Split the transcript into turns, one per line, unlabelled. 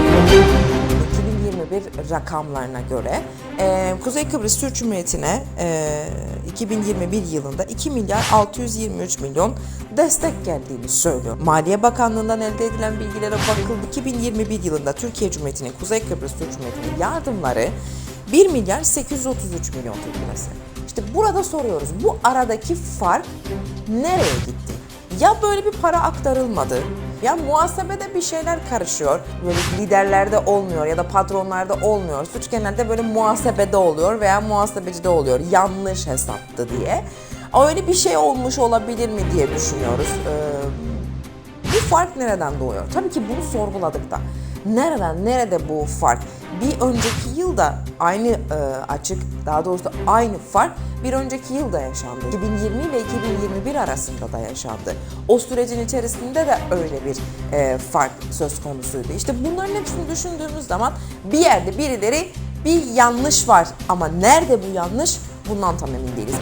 2021 rakamlarına göre e, Kuzey Kıbrıs Türk Cumhuriyeti'ne e, 2021 yılında 2 milyar 623 milyon destek geldiğini söylüyor. Maliye Bakanlığı'ndan elde edilen bilgilere bakıldı. 2021 yılında Türkiye Cumhuriyeti'nin Kuzey Kıbrıs Türk Cumhuriyeti'nin yardımları 1 milyar 833 milyon Türk. İşte burada soruyoruz bu aradaki fark nereye gitti? Ya böyle bir para aktarılmadı ya muhasebede bir şeyler karışıyor. Böyle liderlerde olmuyor ya da patronlarda olmuyor. Suç genelde böyle muhasebede oluyor veya muhasebecide oluyor. Yanlış hesaptı diye. Öyle bir şey olmuş olabilir mi diye düşünüyoruz. Ee, bu fark nereden doğuyor? Tabii ki bunu sorguladık da. Nereden, nerede bu fark? Bir önceki yılda aynı e, açık, daha doğrusu aynı fark bir önceki yılda yaşandı. 2020 ile 2021 arasında da yaşandı. O sürecin içerisinde de öyle bir e, fark söz konusuydu. İşte bunların hepsini düşündüğümüz zaman bir yerde birileri bir yanlış var ama nerede bu yanlış bundan tam emin değiliz.